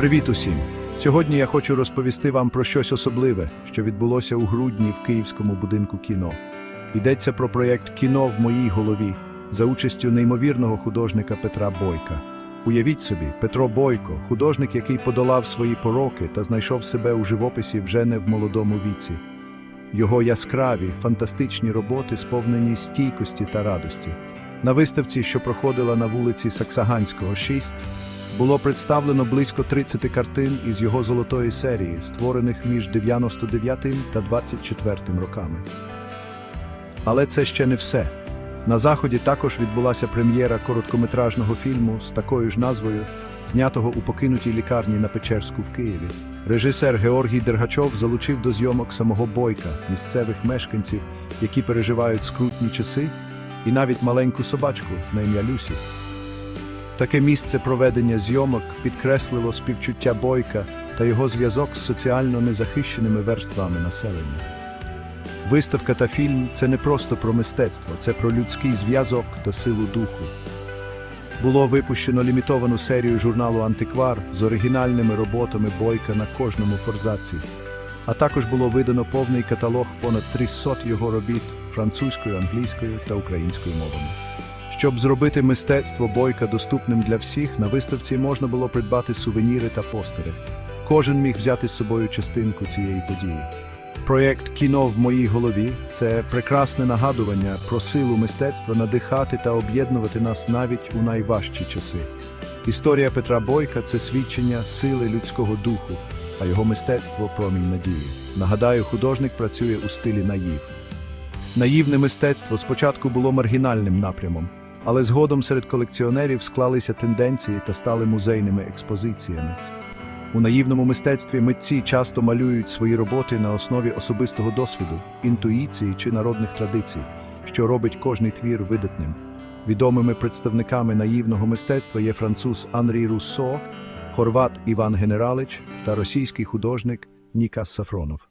Привіт усім! Сьогодні я хочу розповісти вам про щось особливе, що відбулося у грудні в Київському будинку кіно. Йдеться про проєкт Кіно в моїй голові за участю неймовірного художника Петра Бойка. Уявіть собі, Петро Бойко, художник, який подолав свої пороки та знайшов себе у живописі вже не в молодому віці. Його яскраві, фантастичні роботи сповнені стійкості та радості. На виставці, що проходила на вулиці Саксаганського, 6, було представлено близько 30 картин із його золотої серії, створених між 99 та 24 роками. Але це ще не все. На заході також відбулася прем'єра короткометражного фільму з такою ж назвою, знятого у покинутій лікарні на Печерську в Києві. Режисер Георгій Дергачов залучив до зйомок самого Бойка, місцевих мешканців, які переживають скрутні часи, і навіть маленьку собачку на ім'я Люсі. Таке місце проведення зйомок підкреслило співчуття Бойка та його зв'язок з соціально незахищеними верствами населення. Виставка та фільм це не просто про мистецтво, це про людський зв'язок та силу духу. Було випущено лімітовану серію журналу Антиквар з оригінальними роботами Бойка на кожному форзаці, а також було видано повний каталог понад 300 його робіт французькою, англійською та українською мовами. Щоб зробити мистецтво Бойка доступним для всіх, на виставці можна було придбати сувеніри та постери. Кожен міг взяти з собою частинку цієї події. Проєкт Кіно в моїй голові це прекрасне нагадування про силу мистецтва надихати та об'єднувати нас навіть у найважчі часи. Історія Петра Бойка це свідчення сили людського духу, а його мистецтво промінь надії. Нагадаю, художник працює у стилі наїв. Наївне мистецтво спочатку було маргінальним напрямом, але згодом серед колекціонерів склалися тенденції та стали музейними експозиціями. У наївному мистецтві митці часто малюють свої роботи на основі особистого досвіду, інтуїції чи народних традицій, що робить кожний твір видатним. Відомими представниками наївного мистецтва є француз Анрі Руссо, хорват Іван Генералич та російський художник Нікас Сафронов.